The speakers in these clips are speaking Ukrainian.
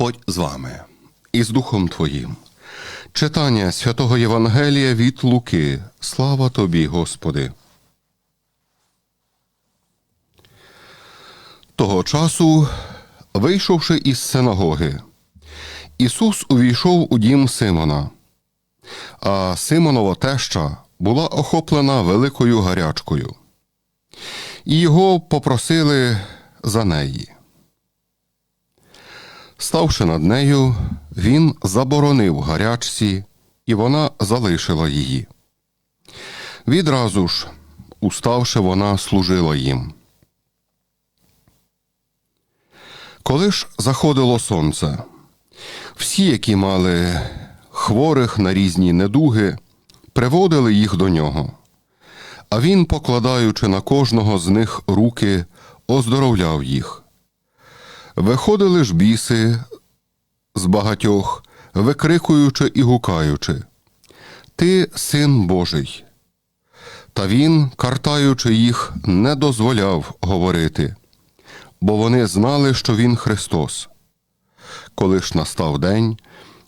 Господь з вами і з Духом Твоїм. Читання святого Євангелія від Луки. Слава тобі, Господи. Того часу, вийшовши із синагоги, Ісус увійшов у дім Симона, а Симонова теща була охоплена великою гарячкою, і його попросили за неї. Ставши над нею, він заборонив гарячці, і вона залишила її. Відразу ж, уставши, вона служила їм. Коли ж заходило сонце, всі, які мали хворих на різні недуги, приводили їх до нього, а він, покладаючи на кожного з них руки, оздоровляв їх. Виходили ж біси з багатьох, викрикуючи і гукаючи Ти син Божий. Та він, картаючи їх, не дозволяв говорити, бо вони знали, що він Христос. Коли ж настав день,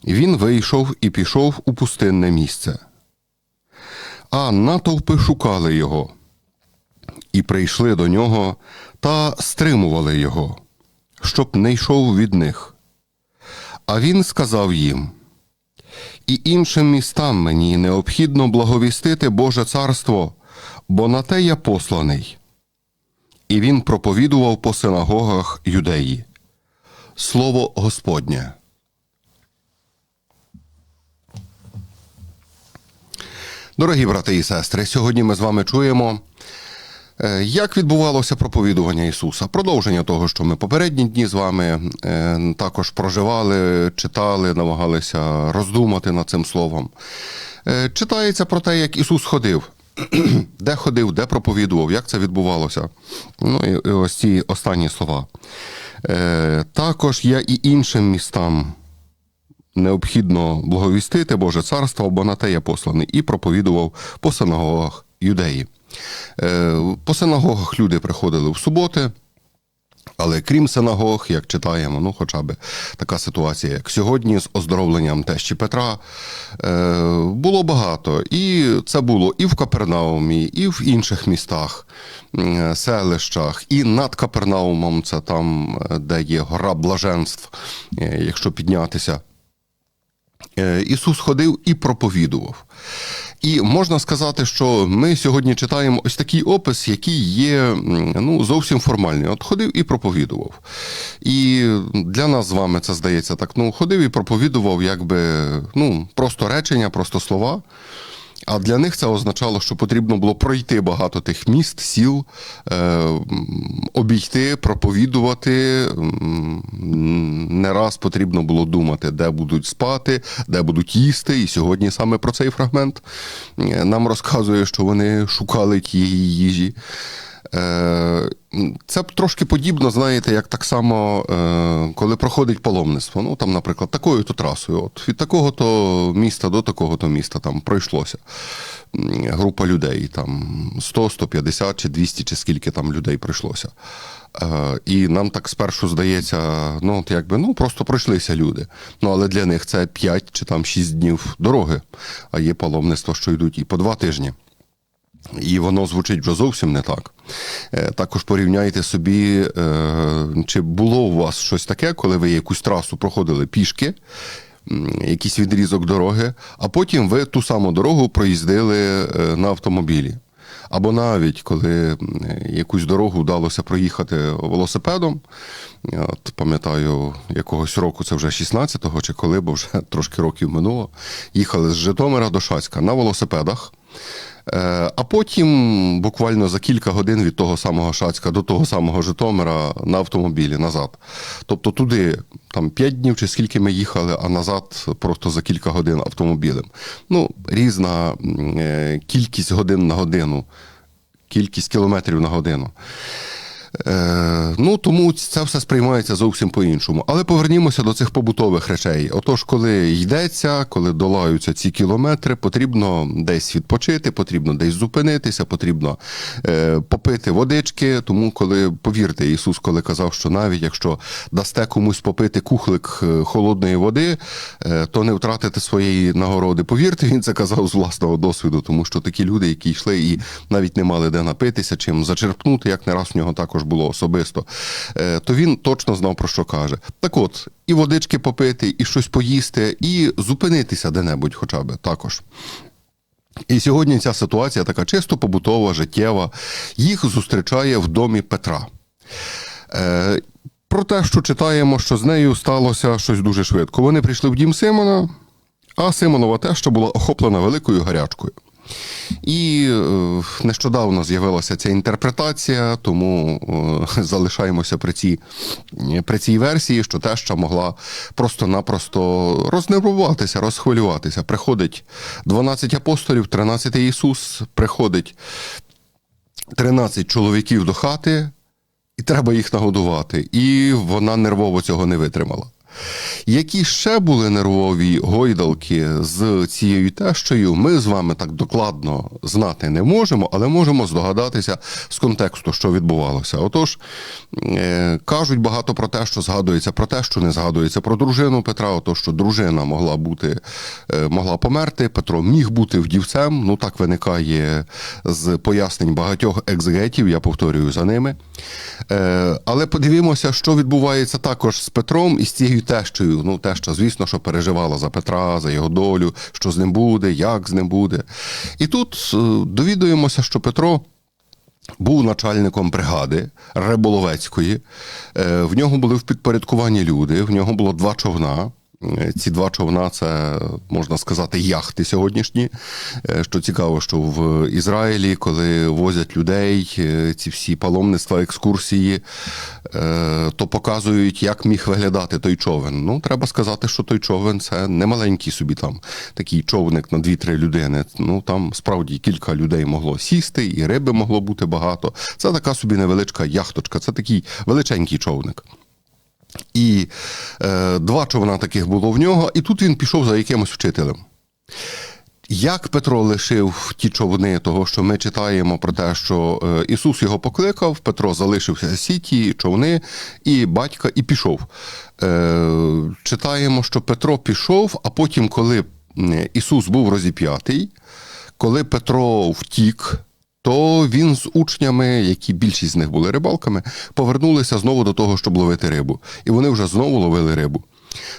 він вийшов і пішов у пустинне місце. А натовпи шукали його, і прийшли до нього та стримували його щоб не йшов від них. А він сказав їм: І іншим містам мені необхідно благовістити Боже царство, бо на те я посланий. І він проповідував по синагогах юдеї. Слово Господнє. Дорогі брати і сестри, сьогодні ми з вами чуємо Як відбувалося проповідування Ісуса? Продовження того, що ми попередні дні з вами е, також проживали, читали, намагалися роздумати над цим словом. Е, Читається про те, як Ісус ходив, де ходив, де проповідував, як це відбувалося. Ну і ось ці останні слова. Також я і іншим містам. Необхідно благовістити Боже царство, бо на те я посланий, і проповідував по синагогах юдеї. Е, по синагогах люди приходили в суботи. Але крім синагог, як читаємо, ну хоча б така ситуація, як сьогодні, з оздоровленням тещі Петра, е, було багато. І це було і в Капернаумі, і в інших містах, селищах, і над Капернаумом, це там, де є гора блаженств, е, якщо піднятися. Ісус ходив і проповідував. І можна сказати, що ми сьогодні читаємо ось такий опис, який є ну, зовсім формальний. От ходив і проповідував. І для нас з вами це здається так. Ну, ходив і проповідував, якби ну, просто речення, просто слова. А для них це означало, що потрібно було пройти багато тих міст, сіл, е, обійти, проповідувати. Не раз потрібно було думати, де будуть спати, де будуть їсти. І сьогодні саме про цей фрагмент е, нам розказує, що вони шукали тієї їжі. Е, це трошки подібно, знаєте, як так само, е, коли проходить паломництво. Ну, там, наприклад, такою то трасою. От Від такого-то міста до такого-то міста там пройшлося. Група людей, там 100, 150 чи 200, чи скільки там людей пройшлося. Е, і нам так спершу здається, ну, от якби ну, просто пройшлися люди. Ну, але для них це 5 чи там 6 днів дороги, а є паломництво, що йдуть і по два тижні. І воно звучить вже зовсім не так. Е, також порівняйте собі, е, чи було у вас щось таке, коли ви якусь трасу проходили пішки, якийсь відрізок дороги, а потім ви ту саму дорогу проїздили е, на автомобілі. Або навіть коли якусь дорогу вдалося проїхати велосипедом, от пам'ятаю, якогось року це вже 16-го чи коли, бо вже трошки років минуло, їхали з Житомира до Шацька на велосипедах. Е, а потім, буквально за кілька годин від того самого Шацька до того самого Житомира на автомобілі назад. Тобто туди там 5 днів чи скільки ми їхали, а назад просто за кілька годин автомобілем. Ну, різна е, кількість годин на годину, кількість кілометрів на годину. Е, ну тому це все сприймається зовсім по-іншому. Але повернімося до цих побутових речей. Отож, коли йдеться, коли долаються ці кілометри, потрібно десь відпочити, потрібно десь зупинитися, потрібно е, попити водички. Тому, коли повірте, Ісус, коли казав, що навіть якщо дасте комусь попити кухлик е, холодної води, е, то не втратите своєї нагороди. Повірте, він це казав з власного досвіду, тому що такі люди, які йшли і навіть не мали де напитися, чим зачерпнути, як не раз в нього також було особисто, е, то він точно знав про що каже. Так от, і водички попити, і щось поїсти, і зупинитися де-небудь, хоча б також. І сьогодні ця ситуація така чисто побутова, життєва, їх зустрічає в домі Петра. Е, про те, що читаємо, що з нею сталося щось дуже швидко. Вони прийшли в дім Симона, а Симонова теща була охоплена великою гарячкою. І е, нещодавно з'явилася ця інтерпретація, тому е, залишаємося при цій, при цій версії, що теща могла просто-напросто рознервуватися, розхвилюватися. Приходить 12 апостолів, 13 Ісус, приходить 13 чоловіків до хати, і треба їх нагодувати. І вона нервово цього не витримала. Які ще були нервові гойдалки з цією тещою, ми з вами так докладно знати не можемо, але можемо здогадатися з контексту, що відбувалося. Отож, е, кажуть багато про те, що згадується про те, що не згадується про дружину Петра, отож, що дружина могла бути, е, могла померти, Петро міг бути вдівцем. Ну так виникає з пояснень багатьох екзегетів, я повторюю за ними. Е, але подивімося, що відбувається також з Петром і з цією тещою. Ну, теща, звісно, що переживала за Петра, за його долю, що з ним буде, як з ним буде. І тут е, довідуємося, що Петро. Був начальником бригади Риболовецької. Е, В нього були в підпорядкуванні люди, в нього було два човна. Ці два човна це можна сказати яхти сьогоднішні. Е, Що цікаво, що в Ізраїлі, коли возять людей, е, ці всі паломництва, екскурсії, е, то показують, як міг виглядати той човен. Ну, треба сказати, що той човен це не маленький собі там такий човник на 2-3 людини. Ну там справді кілька людей могло сісти, і риби могло бути багато. Це така собі невеличка яхточка, це такий величенький човник. І е, два човна таких було в нього, і тут він пішов за якимось вчителем. Як Петро лишив ті човни, того, що ми читаємо про те, що е, Ісус його покликав, Петро залишився сіті, човни і батька, і пішов. Е, читаємо, що Петро пішов, а потім, коли Ісус був розіп'ятий, коли Петро втік, то він з учнями, які більшість з них були рибалками, повернулися знову до того, щоб ловити рибу. І вони вже знову ловили рибу.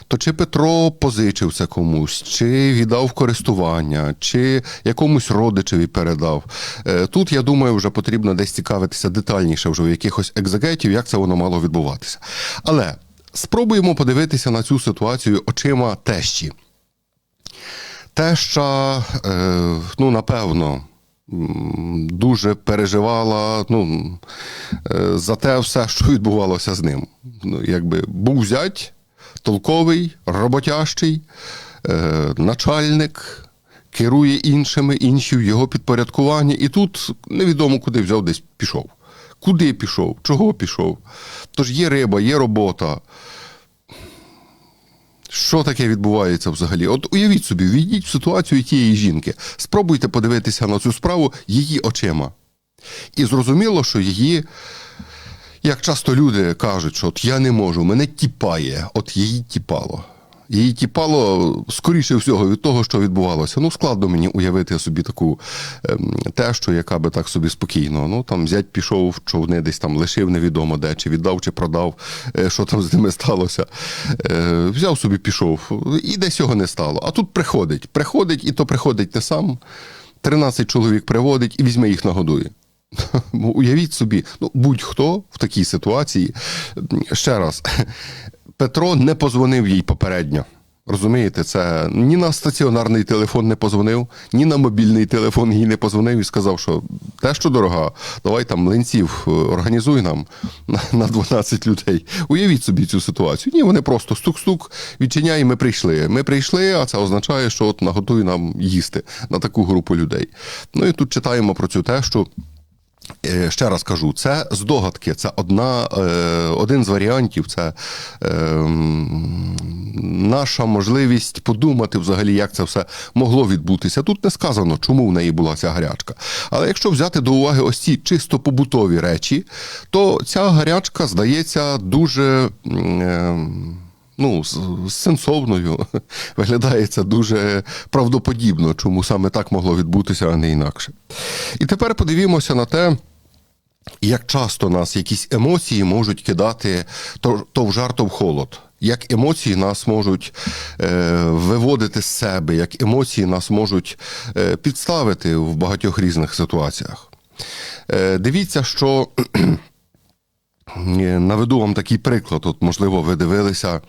То чи Петро позичив це комусь, чи віддав користування, чи якомусь родичеві передав. Е, Тут, я думаю, вже потрібно десь цікавитися детальніше вже у якихось екзегетів, як це воно мало відбуватися. Але спробуємо подивитися на цю ситуацію очима тещі. Теща, е, ну, напевно, дуже переживала ну, е, за те все, що відбувалося з ним. Ну, якби був зять, толковий, роботящий, е, начальник, керує іншими, інші в його підпорядкуванні, і тут невідомо куди взяв, десь пішов. Куди пішов? Чого пішов? Тож є риба, є робота. Що таке відбувається взагалі? От уявіть собі, війдіть в ситуацію тієї жінки, спробуйте подивитися на цю справу її очима. І зрозуміло, що її, як часто люди кажуть, що от я не можу, мене тіпає, от її тіпало. Її тіпало скоріше всього від того, що відбувалося. Ну, складно мені уявити собі таку ем, тещу, яка би так собі спокійно. Ну там зять пішов в човни, десь там лишив невідомо де, чи віддав, чи продав, е, що там з ними сталося. Е, взяв собі, пішов, і десь його не стало. А тут приходить, приходить, і то приходить не сам. 13 чоловік приводить і візьме їх нагодує. Уявіть собі, ну будь-хто в такій ситуації. Ще раз, Петро не позвонив їй попередньо. Розумієте, це ні на стаціонарний телефон не позвонив, ні на мобільний телефон їй не позвонив і сказав, що те, що дорога, давай там млинців е, організуй нам на, на 12 людей. Уявіть собі цю ситуацію. Ні, вони просто стук-стук, відчиняй, ми прийшли. Ми прийшли, а це означає, що от наготуй нам їсти на таку групу людей. Ну і тут читаємо про цю те, що Ще раз кажу, це здогадки, це одна, е, один з варіантів, це е, наша можливість подумати взагалі, як це все могло відбутися. Тут не сказано, чому в неї була ця гарячка. Але якщо взяти до уваги ось ці чисто побутові речі, то ця гарячка здається дуже. Ну, сенсовною виглядає це дуже правдоподібно, чому саме так могло відбутися, а не інакше. І тепер подивімося на те, як часто нас якісь емоції можуть кидати то, то в жар, то в холод. Як емоції нас можуть е, виводити з себе, як емоції нас можуть е, підставити в багатьох різних ситуаціях. Е, дивіться, що Наведу вам такий приклад. От, можливо, ви дивилися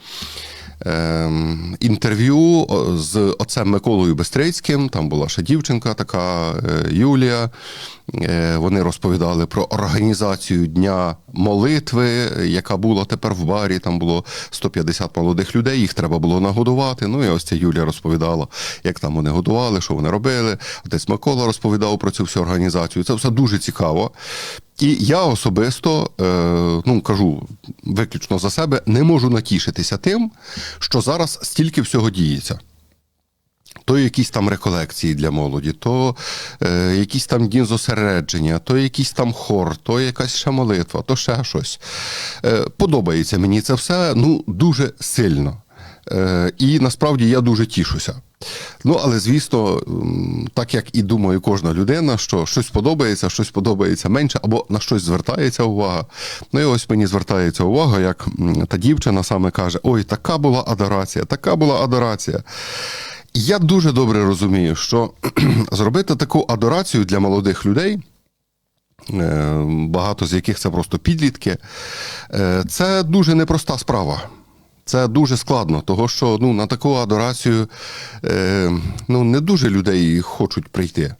ем, інтерв'ю з отцем Миколою Бестрицьким. Там була ще дівчинка, така е, Юлія. Е, Вони розповідали про організацію дня молитви, яка була тепер в барі. Там було 150 молодих людей, їх треба було нагодувати. Ну і ось ця Юлія розповідала, як там вони годували, що вони робили. Отець Микола розповідав про цю всю організацію. Це все дуже цікаво. І я особисто е, ну кажу виключно за себе, не можу натішитися тим, що зараз стільки всього діється. То якісь там реколекції для молоді, то е, якісь там дні зосередження, то якийсь там хор, то якась ще молитва, то ще щось. Е, подобається мені це все ну, дуже сильно. Е, і насправді я дуже тішуся. Ну, але звісно, так як і думаю кожна людина, що щось подобається, щось подобається менше, або на щось звертається увага. Ну і ось мені звертається увага, як та дівчина саме каже: Ой, така була адорація, така була адорація. Я дуже добре розумію, що зробити таку адорацію для молодих людей. е, Багато з яких це просто підлітки. е, Це дуже непроста справа. Це дуже складно, того що ну, на таку адорацію е, ну, не дуже людей хочуть прийти.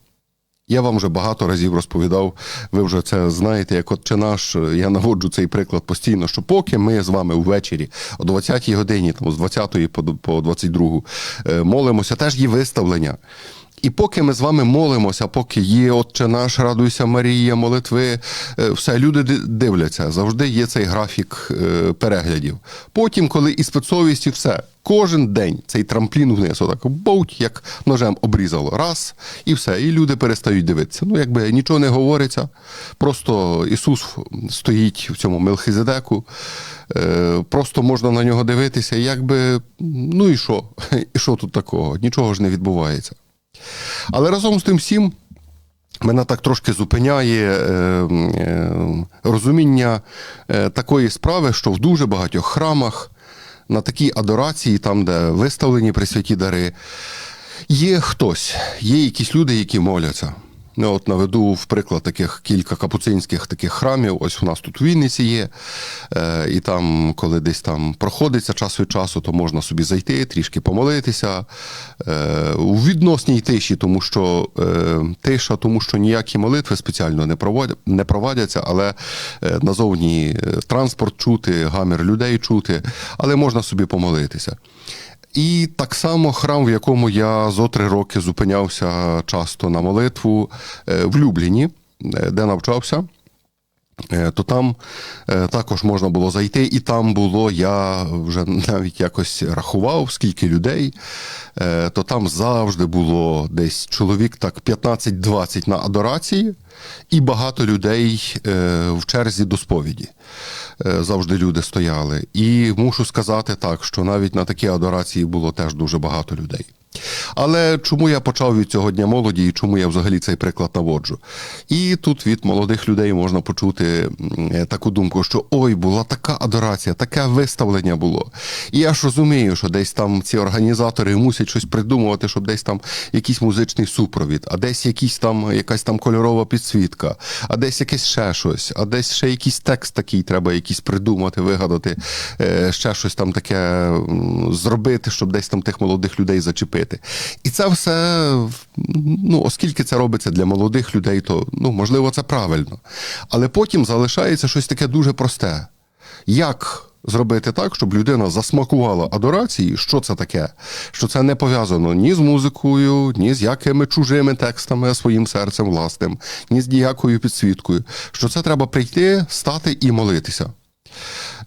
Я вам вже багато разів розповідав, ви вже це знаєте, як отче наш, я наводжу цей приклад постійно, що поки ми з вами ввечері о 20-й годині, там, з 20-ї по, по 22-гу, е, молимося, теж є виставлення. І поки ми з вами молимося, поки є Отче наш, радуйся Марія, молитви, е, все, люди дивляться, завжди є цей графік е, переглядів. Потім, коли і спецовісті, все, кожен день цей трамплін вниз, отак боуть, як ножем обрізало. Раз, і все, і люди перестають дивитися. Ну, якби нічого не говориться, просто Ісус стоїть в цьому Мелхизедеку, е, просто можна на нього дивитися, якби, ну і що? І що тут такого? Нічого ж не відбувається. Але разом з тим всім мене так трошки зупиняє е, е, розуміння е, такої справи, що в дуже багатьох храмах на такій адорації, там, де виставлені присвяті дари, є хтось, є якісь люди, які моляться. Ну, от наведу в приклад таких кілька капуцинських таких храмів. Ось у нас тут в Вінниці є. Е, і там, коли десь там проходиться час від часу, то можна собі зайти, трішки помолитися е, у відносній тиші, тому що е, тиша, тому що ніякі молитви спеціально не проводять, не проводяться, але е, назовні е, транспорт чути, гамір людей чути, але можна собі помолитися. І так само храм, в якому я зо три роки зупинявся часто на молитву е, в Любліні, е, де навчався. Е, То там е, також можна було зайти, і там було, я вже навіть якось рахував, скільки людей, е, то там завжди було десь чоловік так 15-20 на адорації, і багато людей в черзі до сповіді. Завжди люди стояли. І мушу сказати так, що навіть на такій адорації було теж дуже багато людей. Але чому я почав від цього дня молоді і чому я взагалі цей приклад наводжу? І тут від молодих людей можна почути е, таку думку, що ой, була така адорація, таке виставлення було. І я ж розумію, що десь там ці організатори мусять щось придумувати, щоб десь там якийсь музичний супровід, а десь якийсь там якась там кольорова підсвітка, а десь якесь ще щось, а десь ще якийсь текст такий треба якийсь придумати, вигадати, е, ще щось там таке зробити, щоб десь там тих молодих людей зачепити. І це все, ну, оскільки це робиться для молодих людей, то ну, можливо це правильно. Але потім залишається щось таке дуже просте. Як зробити так, щоб людина засмакувала адорації, що це таке, що це не пов'язано ні з музикою, ні з якими чужими текстами, а своїм серцем власним, ні з ніякою підсвіткою. Що це треба прийти, стати і молитися.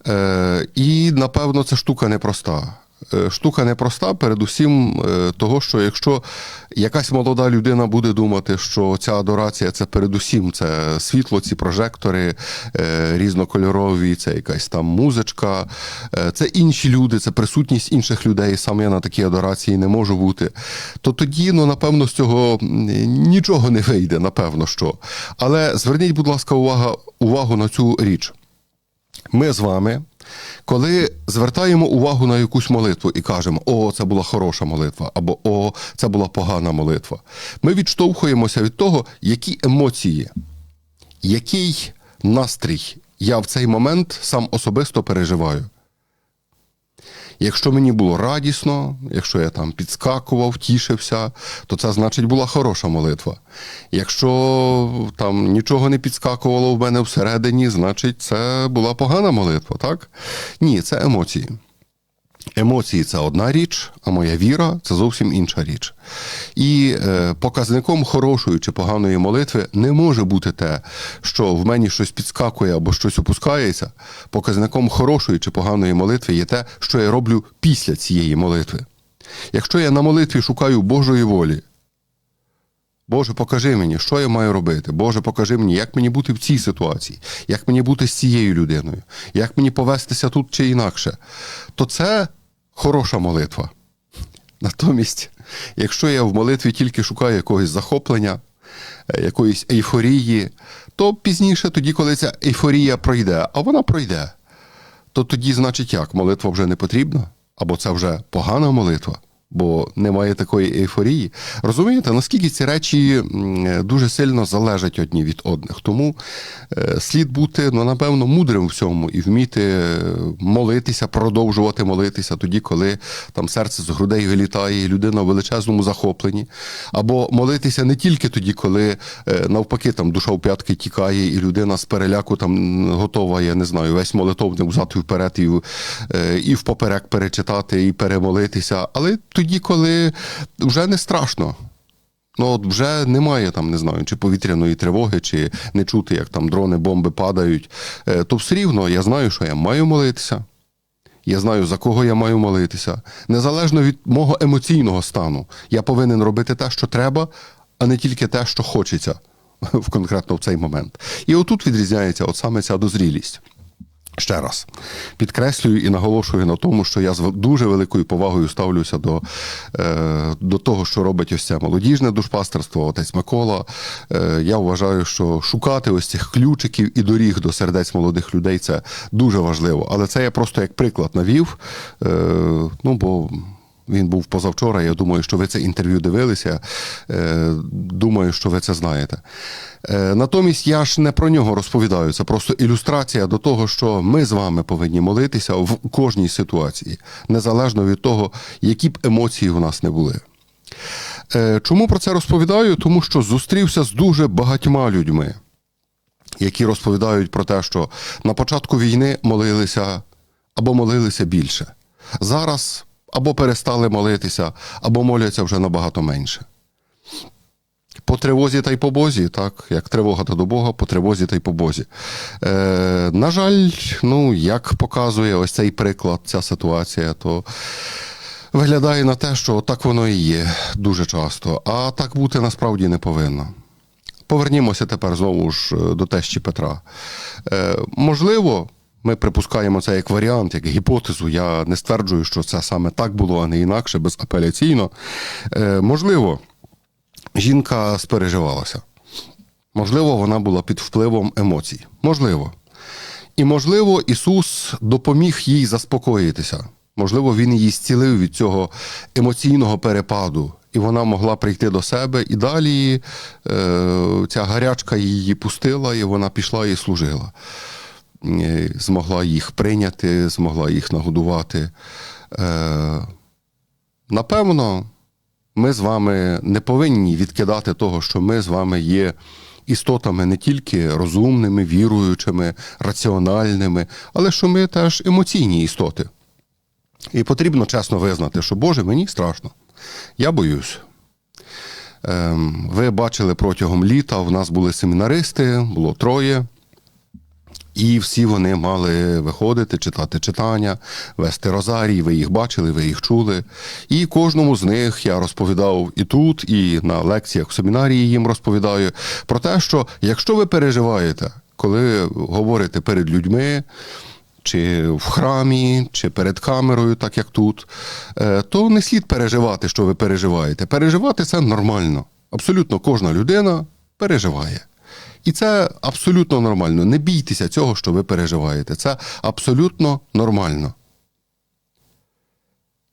Е, і напевно це штука непроста. Е, Штука непроста, передусім е, того, що якщо якась молода людина буде думати, що ця адорація це передусім це світло, ці прожектори е, різнокольорові, це якась там музичка, це інші люди, це присутність інших людей. Сам я на такій адорації не можу бути. То тоді, ну напевно, з цього нічого не вийде, напевно що. Але зверніть, будь ласка, увага, увагу на цю річ. Ми з вами, коли звертаємо увагу на якусь молитву і кажемо, о, це була хороша молитва, або о, це була погана молитва, ми відштовхуємося від того, які емоції, який настрій я в цей момент сам особисто переживаю. Якщо мені було радісно, якщо я там підскакував, тішився, то це значить була хороша молитва. Якщо там нічого не підскакувало в мене всередині, значить це була погана молитва, так? Ні, це емоції. Емоції це одна річ, а моя віра це зовсім інша річ. І е, показником хорошої чи поганої молитви не може бути те, що в мені щось підскакує або щось опускається. Показником хорошої чи поганої молитви є те, що я роблю після цієї молитви. Якщо я на молитві шукаю Божої волі, Боже, покажи мені, що я маю робити. Боже, покажи мені, як мені бути в цій ситуації, як мені бути з цією людиною, як мені повестися тут чи інакше. То це хороша молитва. Натомість, якщо я в молитві тільки шукаю якогось захоплення, е, якоїсь ейфорії, то пізніше, тоді, коли ця ейфорія пройде, а вона пройде, то тоді, значить, як молитва вже не потрібна, або це вже погана молитва. Бо немає такої ейфорії. Розумієте, наскільки ці речі дуже сильно залежать одні від одних. Тому е, слід бути, ну, напевно, мудрим в всьому і вміти е, молитися, продовжувати молитися тоді, коли там серце з грудей вилітає, людина в величезному захопленні. Або молитися не тільки тоді, коли е, навпаки там душа в п'ятки тікає, і людина з переляку там готова, я не знаю, весь молитовник взяти вперед і, і впоперек перечитати, і перемолитися. Але тоді, коли вже не страшно. Ну, от вже немає там, не знаю, чи повітряної тривоги, чи не чути, як там дрони, бомби падають. Е, То все рівно я знаю, що я маю молитися. Я знаю, за кого я маю молитися. Незалежно від мого емоційного стану, я повинен робити те, що треба, а не тільки те, що хочеться в конкретно в цей момент. І отут відрізняється от саме ця дозрілість. Ще раз підкреслюю і наголошую на тому, що я з дуже великою повагою ставлюся до, е, до того, що робить ось це молодіжне душпастерство, отець Микола. Е, я вважаю, що шукати ось цих ключиків і доріг до сердець молодих людей це дуже важливо. Але це я просто як приклад навів. Е, ну бо він був позавчора. Я думаю, що ви це інтерв'ю дивилися. Е, Думаю, що ви це знаєте. Е, Натомість я ж не про нього розповідаю. Це просто ілюстрація до того, що ми з вами повинні молитися в кожній ситуації, незалежно від того, які б емоції у нас не були. Е, Чому про це розповідаю? Тому що зустрівся з дуже багатьма людьми, які розповідають про те, що на початку війни молилися або молилися більше. Зараз або перестали молитися, або моляться вже набагато менше. По тривозі та й по Бозі, так, як тривога та до Бога, по тривозі та й по Бозі. Е, на жаль, ну, як показує ось цей приклад, ця ситуація, то виглядає на те, що так воно і є дуже часто, а так бути насправді не повинно. Повернімося тепер знову ж е, до тещі Петра. Е, можливо, ми припускаємо це як варіант, як гіпотезу. Я не стверджую, що це саме так було, а не інакше, безапеляційно. Е, можливо, жінка спереживалася. Можливо, вона була під впливом емоцій. Можливо. І, можливо, Ісус допоміг їй заспокоїтися. Можливо, Він її зцілив від цього емоційного перепаду, і вона могла прийти до себе, і далі е, ця гарячка її пустила, і вона пішла і служила. Е, Змогла їх прийняти, змогла їх нагодувати. Е, напевно, ми з вами не повинні відкидати того, що ми з вами є істотами не тільки розумними, віруючими, раціональними, але що ми теж емоційні істоти. І потрібно чесно визнати, що Боже, мені страшно. Я боюсь. Ем, ви бачили протягом літа, в нас були семінаристи, було троє. І всі вони мали виходити, читати читання, вести розарій. Ви їх бачили, ви їх чули. І кожному з них я розповідав і тут, і на лекціях в семінарії їм розповідаю про те, що якщо ви переживаєте, коли говорите перед людьми, чи в храмі, чи перед камерою, так як тут, е, то не слід переживати, що ви переживаєте. Переживати це нормально. Абсолютно кожна людина переживає. І це абсолютно нормально. Не бійтеся цього, що ви переживаєте. Це абсолютно нормально.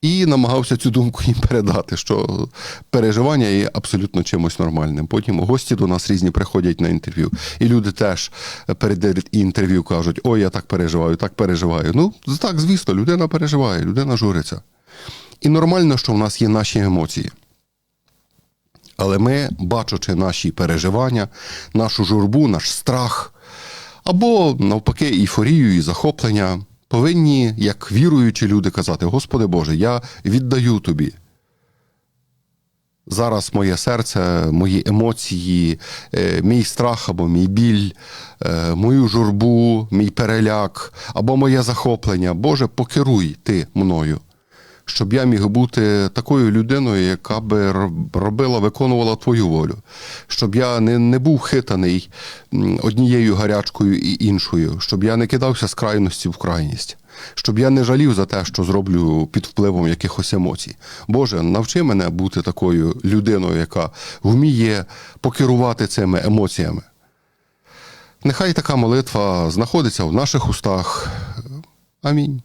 І намагався цю думку їм передати, що переживання є абсолютно чимось нормальним. Потім гості до нас різні приходять на інтерв'ю, і люди теж перед інтерв'ю кажуть: ой, я так переживаю, так переживаю. Ну, так, звісно, людина переживає, людина журиться. І нормально, що в нас є наші емоції. Але ми, бачачи наші переживання, нашу журбу, наш страх, або навпаки, ейфорію і захоплення, повинні, як віруючі люди, казати: Господи Боже, я віддаю тобі. Зараз моє серце, мої емоції, е, мій страх або мій біль, е, мою журбу, мій переляк, або моє захоплення. Боже, покеруй ти мною щоб я міг бути такою людиною, яка би робила, виконувала твою волю, щоб я не, не був хитаний однією гарячкою і іншою, щоб я не кидався з крайності в крайність. Щоб я не жалів за те, що зроблю під впливом якихось емоцій. Боже, навчи мене бути такою людиною, яка вміє покерувати цими емоціями. Нехай така молитва знаходиться в наших устах. Амінь.